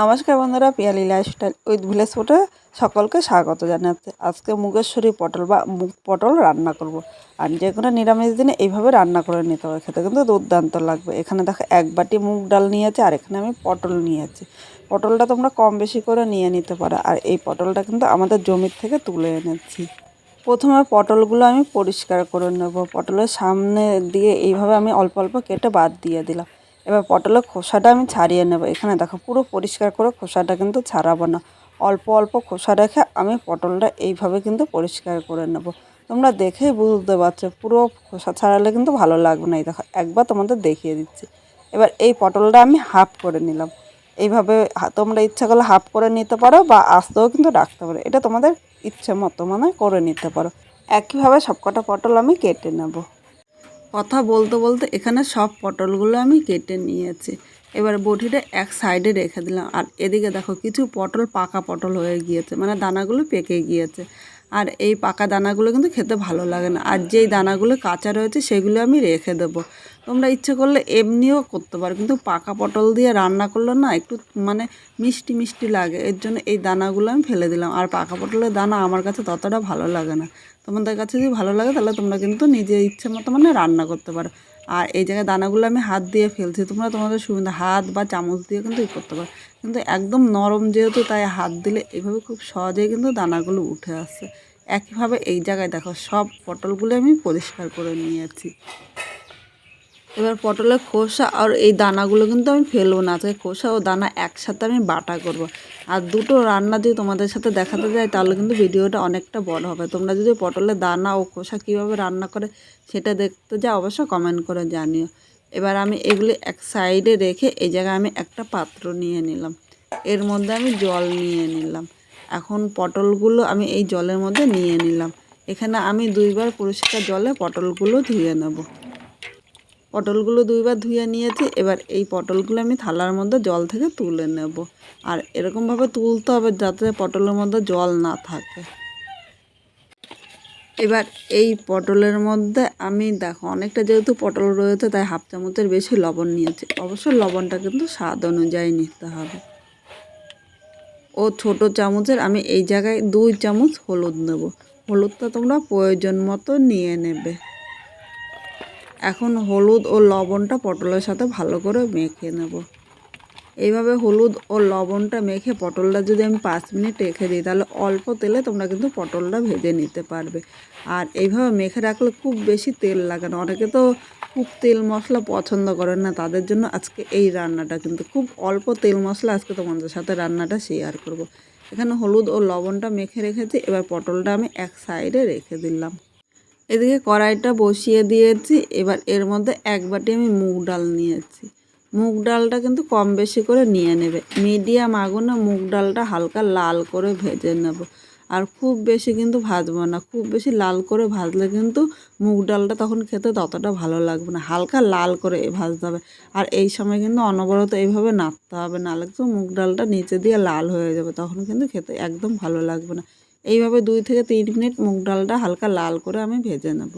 নমস্কার বন্ধুরা, Piyali lifestyle with village ফুটে সকলকে স্বাগত জানাতে আজকে মুগেশ্বরী পটল বা মুগ পটল রান্না করব। আর যে কোনো নিরামিষ দিনে এইভাবে রান্না করে নিতে হবে। খেতে কিন্তু দুর্দান্ত লাগবে। এখানে দেখো এক বাটি মুগ ডাল নিয়েছি আর এখানে আমি পটল নিয়েছি। পটলটা তোমরা কম বেশি করে নিয়ে নিতে পারো। আর এই পটলটা কিন্তু আমাদের জমির থেকে তুলে এনেছি। প্রথমে পটলগুলো আমি পরিষ্কার করে নেব। পটলের সামনে দিয়ে এইভাবে আমি অল্প অল্প কেটে বাদ দিয়ে দিলাম। এবার পটলের খোসাটা আমি ছাড়িয়ে নেব। এখানে দেখো পুরো পরিষ্কার করে খোসাটা কিন্তু ছাড়াবো না। অল্প অল্প খোসা রেখে আমি পটলটা এইভাবে কিন্তু পরিষ্কার করে নেব। তোমরা দেখেই বুঝতে পারছ, পুরো খোসা ছাড়ালে কিন্তু ভালো লাগবে না। এই দেখো, একবার তোমাদের দেখিয়ে দিচ্ছি। এবার এই পটলটা আমি হাফ করে নিলাম। এইভাবে তোমরা ইচ্ছা করলে হাফ করে নিতে পারো বা আস্তেও কিন্তু রাখতে পারো। এটা তোমাদের ইচ্ছে মতো মানে করে নিতে পারো। একইভাবে সবকটা পটল আমি কেটে নেব। কথা বলতে বলতে এখানে সব পটলগুলো আমি কেটে নিয়েছি। এবার বটিটা এক সাইডে রেখে দিলাম। আর এদিকে দেখো কিছু পটল, পাকা পটল হয়ে গিয়েছে। মানে দানাগুলো পেকে গিয়েছে। আর এই পাকা দানাগুলো কিন্তু খেতে ভালো লাগে না। আর যেই দানাগুলো কাঁচা রয়েছে সেগুলো আমি রেখে দেবো। তোমরা ইচ্ছে করলে এমনিও করতে পারো, কিন্তু পাকা পটল দিয়ে রান্না করলে না একটু মানে মিষ্টি মিষ্টি লাগে। এর জন্য এই দানাগুলো আমি ফেলে দিলাম। আর পাকা পটলের দানা আমার কাছে ততটা ভালো লাগে না। তোমাদের কাছে যদি ভালো লাগে তাহলে তোমরা কিন্তু নিজের ইচ্ছে মতো মানে রান্না করতে পারো। আর এই জায়গায় দানাগুলো আমি হাত দিয়ে ফেলছি, তোমরা তোমাদের সুবিধা হাত বা চামচ দিয়ে কিন্তু ই করতে পারো। কিন্তু একদম নরম যেহেতু, তাই হাত দিলে এইভাবে খুব সহজেই কিন্তু দানাগুলো উঠে আসছে একইভাবে এই জায়গায় দেখো, সব পটলগুলো আমি পরিষ্কার করে নিয়েছি। এবার পটলের খোসা আর এই দানাগুলো কিন্তু আমি ফেলব না। আজকে খোসা ও দানা একসাথে আমি বাটা করব। আর দুটো রান্না যদি তোমাদের সাথে দেখাতে যাই, তাহলে কিন্তু ভিডিওটা অনেকটা বড় হবে। তোমরা যদি পটলের দানা ও খোসা কীভাবে রান্না করে সেটা দেখতে যাও, অবশ্য কমেন্ট করে জানিও। এবার আমি এগুলি এক সাইডে রেখে এই জায়গায় আমি একটা পাত্র নিয়ে নিলাম। এর মধ্যে আমি জল নিয়ে নিলাম। এখন পটলগুলো আমি এই জলের মধ্যে নিয়ে নিলাম। এখানে আমি দুইবার পরিষ্কার জলে পটলগুলো ধুয়ে নেব। পটলগুলো দুইবার ধুয়ে নিয়েছি, এবার এই পটলগুলো আমি থালার মধ্যে জল থেকে তুলে নেব। আর এরকমভাবে তুলতে হবে যাতে পটলের মধ্যে জল না থাকে। এবার এই পটলের মধ্যে আমি দেখো, অনেকটা যেহেতু পটল রয়েছে, তাই হাফ চামচের বেশি লবণ নিয়েছি। অবশ্য লবণটা কিন্তু স্বাদ অনুযায়ী নিতে হবে। ও ছোট চামচের, আমি এই জায়গায় দুই চামচ হলুদ নেব। হলুদটা তোমরা প্রয়োজন মতো নিয়ে নেবে। এখন হলুদ ও লবণটা পটলের সাথে ভালো করে মেখে নেব। এইভাবে হলুদ ও লবণটা মেখে পটলটা যদি আমি পাঁচ মিনিট রেখে দিই, তাহলে অল্প তেলে তোমরা কিন্তু পটলটা ভেজে নিতে পারবে। আর এইভাবে মেখে রাখলে খুব বেশি তেল লাগে না। অনেকে তো খুব তেল মশলা পছন্দ করেন না, তাদের জন্য আজকে এই রান্নাটা কিন্তু খুব অল্প তেল মশলা আজকে তোমাদের সাথে রান্নাটা শেয়ার করব। এখানে হলুদ ও লবণটা মেখে রেখেছি, এবার পটলটা আমি এক সাইডে রেখে দিলাম। এদিকে কড়াইটা বসিয়ে দিয়েছি, এবার এর মধ্যে এক বাটি আমি মুগ ডাল নিয়েছি। মুগ ডালটা কিন্তু কম বেশি করে নিয়ে নেবে। মিডিয়াম আগুনে মুগ ডালটা হালকা লাল করে ভেজে নেব। আর খুব বেশি কিন্তু ভাজবো না, খুব বেশি লাল করে ভাজলে কিন্তু মুগ ডালটা তখন খেতে ততটা ভালো লাগবে না, হালকা লাল করে ভাজতে হবে। আর এই সময় কিন্তু অনবরত এইভাবে নাড়তে হবে, নাহলে কিন্তু মুগ ডালটা নিচে দিয়ে লাল হয়ে যাবে, তখন কিন্তু খেতে একদম ভালো লাগবে না। এইভাবে দুই থেকে তিন মিনিট মুগ ডালটা হালকা লাল করে আমি ভেজে নেব।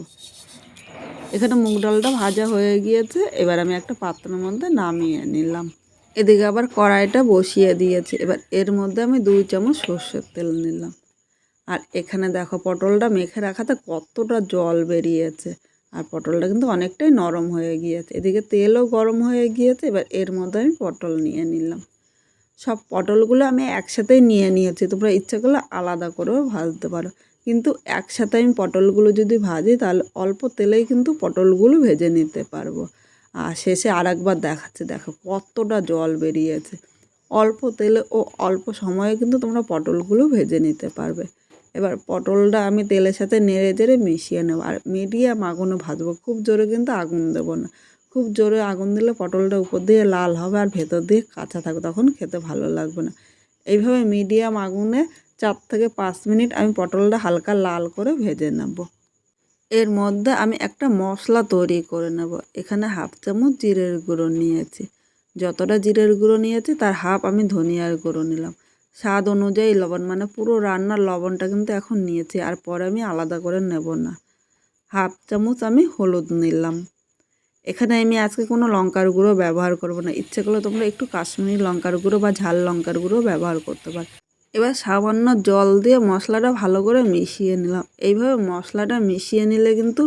এখানে মুগ ডালটা ভাজা হয়ে গিয়েছে। এবার আমি একটা পাত্রের মধ্যে নামিয়ে নিলাম। এদিকে আবার কড়াইটা বসিয়ে দিয়েছি। এবার এর মধ্যে আমি দুই চামচ সর্ষের তেল নিলাম। আর এখানে দেখো পটলটা মেখে রাখাতে কতটা জল বেরিয়েছে। আর পটলটা কিন্তু অনেকটাই নরম হয়ে গিয়েছে। এদিকে তেলও গরম হয়ে গিয়েছে। এবার এর মধ্যে আমি পটল নিয়ে নিলাম। সব পটলগুলো আমি একসাথেই নিয়ে নিয়েছি। তোমরা ইচ্ছা করলে আলাদা করেও ভাজতে পারো। কিন্তু একসাথে আমি পটলগুলো যদি ভাজি, তাহলে অল্প তেলেই কিন্তু পটলগুলো ভেজে নিতে পারব। আর শেষে আর একবার দেখাচ্ছে, দেখো কতটা জল বেরিয়েছে। অল্প তেলে ও অল্প সময়ে কিন্তু তোমরা পটলগুলো ভেজে নিতে পারবে। এবার পটলটা আমি তেলের সাথে নেড়ে জেড়ে মিশিয়ে নেব। আর মিডিয়াম আগুনে ভাজবো, খুব জোরে কিন্তু আগুন দেবো না। খুব জোরে আগুন দিলে পটলটা উপর দিয়ে লাল হবে আর ভেতর দিয়ে কাঁচা থাকবে, তখন খেতে ভালো লাগবে না। এইভাবে মিডিয়াম আগুনে চার থেকে পাঁচ মিনিট আমি পটলটা হালকা লাল করে ভেজে নেব। এর মধ্যে আমি একটা মশলা তৈরি করে নেব। এখানে হাফ চামচ জিরের গুঁড়ো নিয়েছি। যতটা জিরের গুঁড়ো নিয়েছি, তার হাফ আমি ধনিয়ার গুঁড়ো নিলাম। স্বাদ অনুযায়ী লবণ মানে পুরো রান্নার লবণটা কিন্তু এখন নিয়েছি, আর পরে আমি আলাদা করে নেব না। হাফ চামচ আমি হলুদ নিলাম। এখানে আমি আজকে কোনো লঙ্কার গুঁড়ো ব্যবহার করব না। ইচ্ছে করলে তোমরা একটু কাশ্মীরি লঙ্কার গুঁড়ো বা ঝাল লঙ্কার গুঁড়ো ব্যবহার করতে পারো। এবার সামান্য জল দিয়ে মশলাটা ভালো করে মিশিয়ে নিলাম। এইভাবে মশলাটা মিশিয়ে নিলে কিন্তু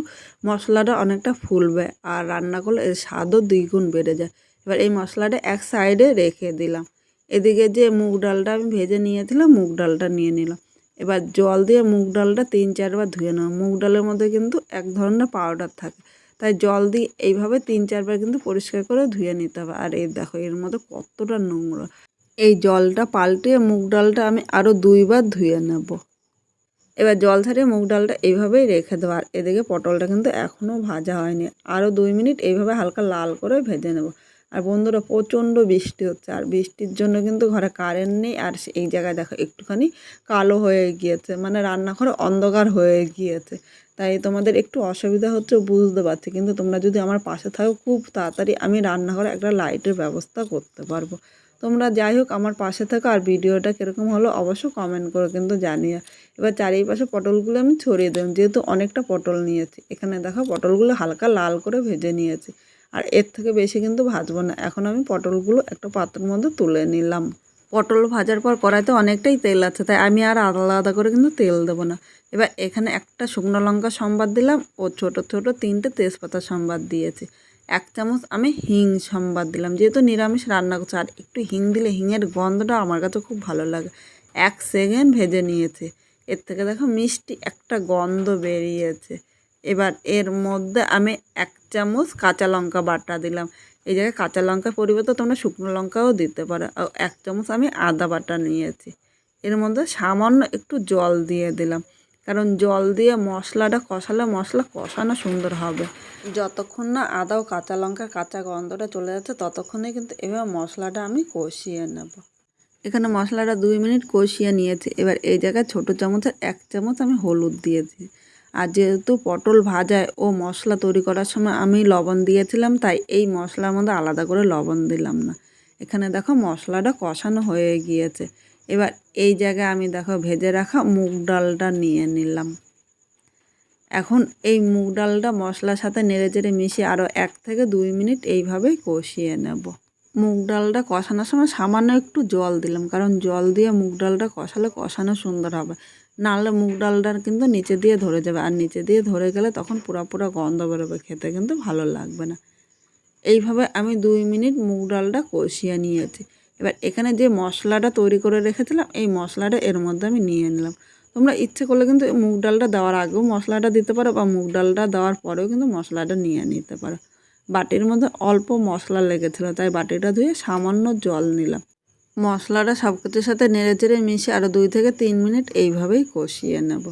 মশলাটা অনেকটা ফুলবে আর রান্না করলে এর স্বাদও দ্বিগুণ বেড়ে যায়। এবার এই মশলাটা এক সাইডে রেখে দিলাম। এদিকে যে মুগ ডালটা আমি ভেজে নিয়েছিলাম, মুগ ডালটা নিয়ে নিলাম। এবার জল দিয়ে মুগ ডালটা তিন চারবার ধুয়ে নেওয়া মুগ ডালের মধ্যে কিন্তু এক ধরনের পাউডার থাকে। তাই জল দিয়ে এইভাবে তিন চারবার কিন্তু পরিষ্কার করে ধুয়ে নিতে হবে। আর এই দেখো এর মধ্যে কতটা নোংরা। এই জলটা পাল্টিয়ে মুগ ডালটা আমি আরও দুইবার ধুয়ে নেব। এবার জল ছাড়িয়ে মুগ ডালটা এইভাবেই রেখে দেবো। আর এদিকে পটলটা কিন্তু এখনও ভাজা হয়নি। আরও দুই মিনিট এইভাবে হালকা লাল করে ভেজে নেব। আর বন্ধুরা, প্রচণ্ড বৃষ্টি হচ্ছে। আর বৃষ্টির জন্য কিন্তু ঘরে কারেন্ট নেই। আর এই জায়গায় দেখো একটুখানি কালো হয়ে গিয়েছে। মানে রান্নাঘরে অন্ধকার হয়ে গিয়েছে। তাই তোমাদের একটু অসুবিধা হচ্ছে বুঝতে পারছি। কিন্তু তোমরা যদি আমার পাশে থাকো, খুব তাড়াতাড়ি আমি রান্নাঘরে একটা লাইটের ব্যবস্থা করতে পারব। তোমরা যাই হোক আমার পাশে থাকো আর ভিডিওটা কীরকম হলো অবশ্য কমেন্ট করে কিন্তু জানিয়ে এবার চারিপাশে পটলগুলো আমি ছড়িয়ে দিলাম, যেহেতু অনেকটা পটল নিয়েছি। এখানে দেখো পটলগুলো হালকা লাল করে ভেজে নিয়েছি। আর এর থেকে বেশি কিন্তু ভাজবো না। এখন আমি পটলগুলো একটা পাত্রের মধ্যে তুলে নিলাম। পটল ভাজার পর কড়াইতে অনেকটাই তেল আছে, তাই আমি আর আলাদা করে কিন্তু তেল দেবো না। এবার এখানে একটা শুকনো লঙ্কা সম্বাদ দিলাম ও ছোট ছোট তিনটে তেজপাতা সম্বাদ দিয়েছি। এক চামচ আমি হিং সম্বাদ দিলাম। যেহেতু নিরামিষ রান্না করছে, আর একটু হিং দিলে হিংয়ের গন্ধটা আমার কাছে খুব ভালো লাগে। এক সেকেন্ড ভেজে নিয়েছে। এর থেকে দেখো মিষ্টি একটা গন্ধ বেরিয়েছে। এবার এর মধ্যে আমি এক চামচ কাঁচা লঙ্কা বাটা দিলাম। এই জায়গায় কাঁচা লঙ্কার পরিবর্তে তোমরা শুকনো লঙ্কাও দিতে পারো। এক চামচ আমি আদা বাটা নিয়েছি। এর মধ্যে সামান্য একটু জল দিয়ে দিলাম। কারণ জল দিয়ে মশলাটা কষালে মশলা কষানো সুন্দর হবে। যতক্ষণ না আদা ও কাঁচা লঙ্কার কাঁচা গন্ধটা চলে যাচ্ছে, ততক্ষণে কিন্তু এবার মশলাটা আমি কষিয়ে নেব। এখানে মশলাটা দুই মিনিট কষিয়ে নিয়েছি। এবার এই জায়গায় ছোটো চামচের এক চামচ আমি হলুদ দিয়েছি। আর যেহেতু পটল ভাজায় ও মশলা তৈরি করার সময় আমি লবণ দিয়েছিলাম, তাই এই মশলার মধ্যে আলাদা করে লবণ দিলাম না। এখানে দেখো মশলাটা কষানো হয়ে গিয়েছে। এবার এই জায়গায় আমি দেখো ভেজে রাখা মুগ ডালটা নিয়ে নিলাম। এখন এই মুগ ডালটা মশলার সাথে নেড়ে চেড়ে মিশিয়ে আরও এক থেকে দুই মিনিট এইভাবেই কষিয়ে নেব। মুগ ডালটা কষানোর সময় সামান্য একটু জল দিলাম, কারণ জল দিয়ে মুগ ডালটা কষালে কষানো সুন্দর হবে। নাহলে মুগ ডালটা কিন্তু নিচে দিয়ে ধরে যাবে, আর নিচে দিয়ে ধরে গেলে তখন পুরো পুরো গন্ধ বেরোবে, খেতে কিন্তু ভালো লাগবে না। এইভাবে আমি দুই মিনিট মুগ ডালটা কষিয়ে নিয়েছি। এবার এখানে যে মশলাটা তৈরি করে রেখেছিলাম, এই মশলাটা এর মধ্যে আমি নিয়ে নিলাম। তোমরা ইচ্ছে করলে কিন্তু মুগ ডালটা দেওয়ার আগেও মশলাটা দিতে পারো বা মুগ ডালটা দেওয়ার পরেও কিন্তু মশলাটা নিয়ে নিতে পারো। বাটির মধ্যে অল্প মশলা লেগেছিলো, তাই বাটিটা ধুয়ে সামান্য জল নিলাম। মশলাটা সব কিছুর সাথে নেড়ে চেড়ে মিশিয়ে আরও দুই থেকে তিন মিনিট এইভাবেই কষিয়ে নেব।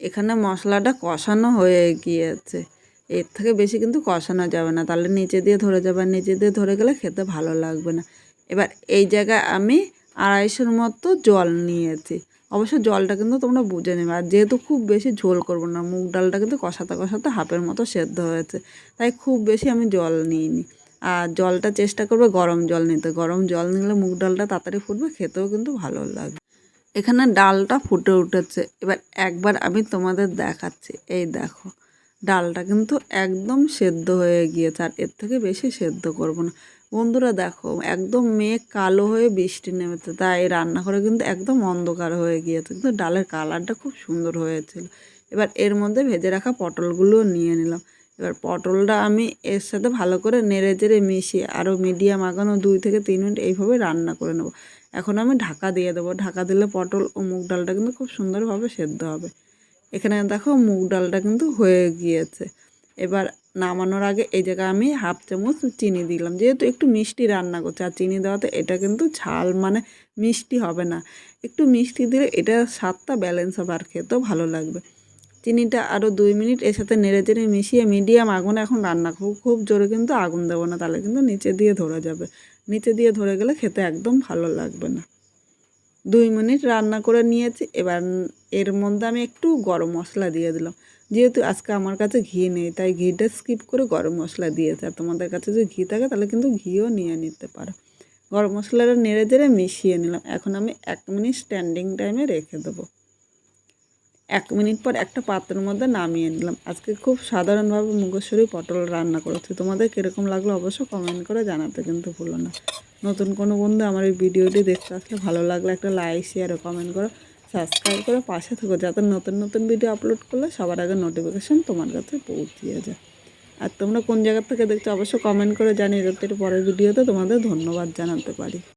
এখানে মশলাটা কষানো হয়ে গিয়েছে। এর থেকে বেশি কিন্তু কষানো যাবে না। তাহলে নিচে দিয়ে ধরে যাবে, আর নিচে দিয়ে ধরে গেলে খেতে ভালো লাগবে না। এবার এই জায়গায় আমি আড়াইশোর মতো জল নিয়েছি। অবশ্য জলটা কিন্তু তোমরা বুঝে নেবে। আর যেহেতু খুব বেশি ঝোল করব না, মুগ ডালটা কিন্তু কষাতে কষাতে হাফের মতো সেদ্ধ হয়েছে। তাই খুব বেশি আমি জল নিইনি। আর জলটা চেষ্টা করবে গরম জল নিতে। গরম জল নিলে মুগ ডালটা তাড়াতাড়ি ফুটবে, খেতেও কিন্তু ভালো লাগবে। এখানে ডালটা ফুটে উঠেছে। এবার একবার আমি তোমাদের দেখাচ্ছি। এই দেখো। ডালটা কিন্তু একদম সেদ্ধ হয়ে গিয়েছে, আর এর থেকে বেশি সেদ্ধ করব না। বন্ধুরা দেখো, একদম মেঘ কালো হয়ে বৃষ্টি নেমেছে, তাই রান্নাঘরে কিন্তু একদম অন্ধকার হয়ে গিয়েছে, কিন্তু ডালের কালারটা খুব সুন্দর হয়েছিল। এবার এর মধ্যে ভেজে রাখা পটলগুলোও নিয়ে নিলাম। এবার পটলটা আমি এর সাথে ভালো করে নেড়ে চেড়ে মিশিয়ে আরও মিডিয়াম আগানো দুই থেকে তিন মিনিট এইভাবে রান্না করে নেব। এখন আমি ঢাকা দিয়ে দেবো। ঢাকা দিলে পটল ও মুগ ডালটা কিন্তু খুব সুন্দরভাবে সেদ্ধ হবে। এখানে দেখো মুগ ডালটা কিন্তু হয়ে গিয়েছে। এবার নামানোর আগে এই জায়গায় আমি হাফ চামচ চিনি দিলাম। যেহেতু একটু মিষ্টি রান্না করছে, আর চিনি দেওয়াতে এটা কিন্তু ঝাল মানে মিষ্টি হবে না। একটু মিষ্টি দিলে এটা স্বাদটা ব্যালেন্স হবে আর খেতেও ভালো লাগবে। চিনিটা আরও দুই মিনিট এর সাথে নেড়ে চেড়ে মিশিয়ে মিডিয়াম আগুনে এখন রান্না খুব খুব জোরে কিন্তু আগুন দেবো না, তাহলে কিন্তু নিচে দিয়ে ধরে যাবে। নিচে দিয়ে ধরে গেলে খেতে একদম ভালো লাগবে না। দুই মিনিট রান্না করে নিয়েছি। এবার এর মধ্যে আমি একটু গরম মশলা দিয়ে দিলাম। যেহেতু আজকে আমার কাছে ঘি নেই, তাই ঘিটা স্কিপ করে গরম মশলা দিয়েছে। আর তোমাদের কাছে যদি ঘি থাকে, তাহলে কিন্তু ঘিও নিয়ে নিতে পারো। গরম মশলাটা নেড়ে জেড়ে মিশিয়ে নিলাম। এখন আমি এক মিনিট স্ট্যান্ডিং টাইমে রেখে দেবো। এক মিনিট পর একটা পাত্রের মধ্যে নামিয়ে নিলাম। আজকে খুব সাধারণভাবে মুগেশ্বরী পটল রান্না করেছি। তোমাদের কীরকম লাগল অবশ্যই কমেন্ট করে জানাতে কিন্তু ভুলো না। নতুন কোনো বন্ধু আমার এই ভিডিওটি দেখতে আসলে ভালো লাগলে একটা লাইক শেয়ার ও কমেন্ট করো সাবস্ক্রাইব করে, পাশে থেকো। যাতে নতুন নতুন ভিডিও আপলোড করলে সবার আগে নোটিফিকেশান তোমার কাছে পৌঁছিয়ে যায়। আর তোমরা কোন জায়গা থেকে দেখছ অবশ্যই কমেন্ট করে জানিয়ে এর পরের ভিডিওতে তোমাদের ধন্যবাদ জানাতে পারি।